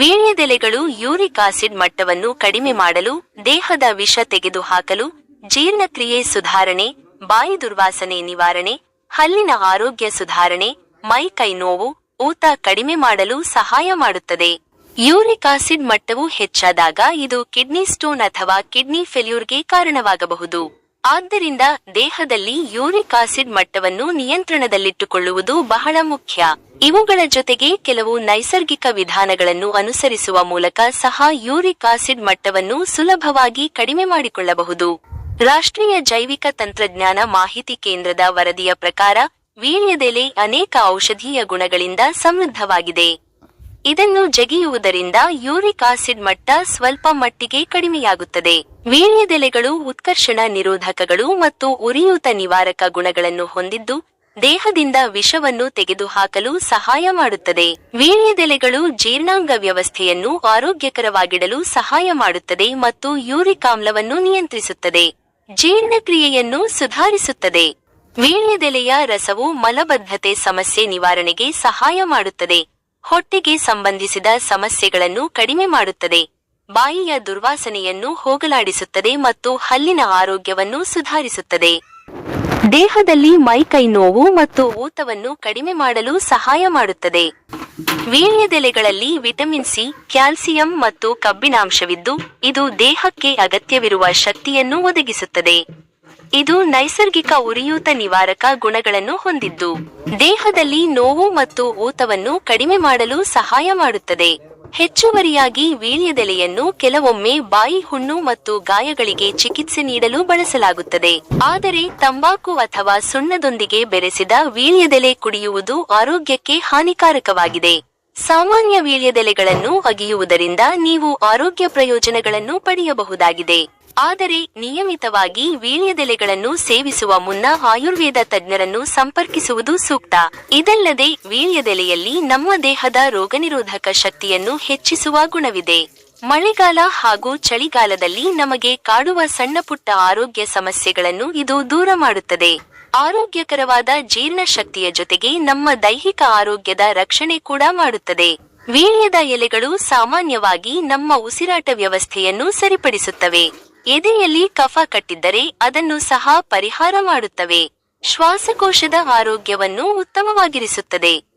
ವೀಳ್ಯದೆಲೆಗಳು uric acid ಮಟ್ಟವನ್ನು ಕಡಿಮೆ ಮಾಡಲು, ದೇಹದ ವಿಷ ತೆಗೆದುಹಾಕಲು, ಜೀರ್ಣಕ್ರಿಯೆ ಸುಧಾರಣೆ, ಬಾಯಿ ದುರ್ವಾಸನೆ ನಿವಾರಣೆ, ಹಲ್ಲಿನ ಆರೋಗ್ಯ ಸುಧಾರಣೆ, ಮೈ ಕೈ ನೋವು, ಊತ ಕಡಿಮೆ ಮಾಡಲು ಸಹಾಯ ಮಾಡುತ್ತದೆ. ಯೂರಿಕ್ ಆಸಿಡ್ ಮಟ್ಟವು ಹೆಚ್ಚಾದಾಗ ಇದು ಕಿಡ್ನಿ ಸ್ಟೋನ್ ಅಥವಾ ಕಿಡ್ನಿ ಫೆಲ್ಯೂರ್ಗೆ ಕಾರಣವಾಗಬಹುದು. ಆದ್ದರಿಂದ ದೇಹದಲ್ಲಿ ಯೂರಿಕ್ ಆಸಿಡ್ ಮಟ್ಟವನ್ನು ನಿಯಂತ್ರಣದಲ್ಲಿಟ್ಟುಕೊಳ್ಳುವುದು ಬಹಳ ಮುಖ್ಯ. ಇವುಗಳ ಜೊತೆಗೆ ಕೆಲವು ನೈಸರ್ಗಿಕ ವಿಧಾನಗಳನ್ನು ಅನುಸರಿಸುವ ಮೂಲಕ ಸಹ ಯೂರಿಕ್ ಆಸಿಡ್ ಮಟ್ಟವನ್ನು ಸುಲಭವಾಗಿ ಕಡಿಮೆ ಮಾಡಿಕೊಳ್ಳಬಹುದು. ರಾಷ್ಟ್ರೀಯ ಜೈವಿಕ ತಂತ್ರಜ್ಞಾನ ಮಾಹಿತಿ ಕೇಂದ್ರದ ವರದಿಯ ಪ್ರಕಾರ ವೀಳ್ಯದೆಲೆ ಅನೇಕ ಔಷಧೀಯ ಗುಣಗಳಿಂದ ಸಮೃದ್ಧವಾಗಿದೆ. ಇದನ್ನು ಜಗಿಯುವುದರಿಂದ ಯೂರಿಕ್ ಆಸಿಡ್ ಮಟ್ಟ ಸ್ವಲ್ಪ ಮಟ್ಟಿಗೆ ಕಡಿಮೆಯಾಗುತ್ತದೆ. ವೀರ್ಯದೆಲೆಗಳು, ಉತ್ಕರ್ಷಣ ನಿರೋಧಕಗಳು ಮತ್ತು ಉರಿಯೂತ ನಿವಾರಕ ಗುಣಗಳನ್ನು ಹೊಂದಿದ್ದು ದೇಹದಿಂದ ವಿಷವನ್ನು ತೆಗೆದುಹಾಕಲು ಸಹಾಯ ಮಾಡುತ್ತದೆ. ವೀರ್ಯದೆಲೆಗಳು ಜೀರ್ಣಾಂಗ ವ್ಯವಸ್ಥೆಯನ್ನು ಆರೋಗ್ಯಕರವಾಗಿಡಲು ಸಹಾಯ ಮಾಡುತ್ತದೆ ಮತ್ತು ಯೂರಿಕ್ ಆಮ್ಲವನ್ನು ನಿಯಂತ್ರಿಸುತ್ತದೆ. ಜೀರ್ಣಕ್ರಿಯೆಯನ್ನು ಸುಧಾರಿಸುತ್ತದೆ. ವೀಳ್ಯದೆಲೆಯ ರಸವು ಮಲಬದ್ಧತೆ ಸಮಸ್ಯೆ ನಿವಾರಣೆಗೆ ಸಹಾಯ ಮಾಡುತ್ತದೆ. ಹೊಟ್ಟೆಗೆ ಸಂಬಂಧಿಸಿದ ಸಮಸ್ಯೆಗಳನ್ನು ಕಡಿಮೆ ಮಾಡುತ್ತದೆ. ಬಾಯಿಯ ದುರ್ವಾಸನೆಯನ್ನು ಹೋಗಲಾಡಿಸುತ್ತದೆ ಮತ್ತು ಹಲ್ಲಿನ ಆರೋಗ್ಯವನ್ನು ಸುಧಾರಿಸುತ್ತದೆ. ದೇಹದಲ್ಲಿ ಮೈಕೈ ನೋವು ಮತ್ತು ಊತವನ್ನು ಕಡಿಮೆ ಮಾಡಲು ಸಹಾಯ ಮಾಡುತ್ತದೆ. ವೀಳ್ಯದೆಲೆಗಳಲ್ಲಿ ವಿಟಮಿನ್ ಸಿ, ಕ್ಯಾಲ್ಸಿಯಂ ಮತ್ತು ಕಬ್ಬಿಣಾಂಶವಿದ್ದು, ಇದು ದೇಹಕ್ಕೆ ಅಗತ್ಯವಿರುವ ಶಕ್ತಿಯನ್ನು ಒದಗಿಸುತ್ತದೆ. ಇದು ನೈಸರ್ಗಿಕ ಉರಿಯೂತ ನಿವಾರಕ ಗುಣಗಳನ್ನು ಹೊಂದಿದ್ದು, ದೇಹದಲ್ಲಿ ನೋವು ಮತ್ತು ಊತವನ್ನು ಕಡಿಮೆ ಮಾಡಲು ಸಹಾಯ ಮಾಡುತ್ತದೆ. ಹೆಚ್ಚುವರಿಯಾಗಿ ವೀಳ್ಯದೆಲೆಯನ್ನು ಕೆಲವೊಮ್ಮೆ ಬಾಯಿ, ಹುಣ್ಣು ಮತ್ತು ಗಾಯಗಳಿಗೆ ಚಿಕಿತ್ಸೆ ನೀಡಲು ಬಳಸಲಾಗುತ್ತದೆ. ಆದರೆ ತಂಬಾಕು ಅಥವಾ ಸುಣ್ಣದೊಂದಿಗೆ ಬೆರೆಸಿದ ವೀಳ್ಯದೆಲೆ ಕುಡಿಯುವುದು ಆರೋಗ್ಯಕ್ಕೆ ಹಾನಿಕಾರಕವಾಗಿದೆ. ಸಾಮಾನ್ಯ ವೀಳ್ಯದೆಲೆಗಳನ್ನು ಅಗಿಯುವುದರಿಂದ ನೀವು ಆರೋಗ್ಯ ಪ್ರಯೋಜನಗಳನ್ನು ಪಡೆಯಬಹುದಾಗಿದೆ. ಆದರೆ ನಿಯಮಿತವಾಗಿ ವೀಳ್ಯದೆಲೆಗಳನ್ನು ಸೇವಿಸುವ ಮುನ್ನ ಆಯುರ್ವೇದ ತಜ್ಞರನ್ನು ಸಂಪರ್ಕಿಸುವುದು ಸೂಕ್ತ. ಇದಲ್ಲದೆ ವೀಳ್ಯದೆಲೆಯಲ್ಲಿ ನಮ್ಮ ದೇಹದ ರೋಗನಿರೋಧಕ ಶಕ್ತಿಯನ್ನು ಹೆಚ್ಚಿಸುವ ಗುಣವಿದೆ. ಮಳೆಗಾಲ ಹಾಗೂ ಚಳಿಗಾಲದಲ್ಲಿ ನಮಗೆ ಕಾಡುವ ಸಣ್ಣಪುಟ್ಟ ಆರೋಗ್ಯ ಸಮಸ್ಯೆಗಳನ್ನು ಇದು ದೂರ ಮಾಡುತ್ತದೆ. ಆರೋಗ್ಯಕರವಾದ ಜೀರ್ಣ ಶಕ್ತಿಯ ಜೊತೆಗೆ ನಮ್ಮ ದೈಹಿಕ ಆರೋಗ್ಯದ ರಕ್ಷಣೆ ಕೂಡ ಮಾಡುತ್ತದೆ. ವೀಳ್ಯದ ಎಲೆಗಳು ಸಾಮಾನ್ಯವಾಗಿ ನಮ್ಮ ಉಸಿರಾಟ ವ್ಯವಸ್ಥೆಯನ್ನು ಸರಿಪಡಿಸುತ್ತವೆ. ಎದೆಯಲ್ಲಿ ಕಫ ಕಟ್ಟಿದ್ದರೆ ಅದನ್ನು ಸಹ ಪರಿಹಾರ ಮಾಡುತ್ತವೆ. ಶ್ವಾಸಕೋಶದ ಆರೋಗ್ಯವನ್ನು ಉತ್ತಮವಾಗಿರಿಸುತ್ತದೆ.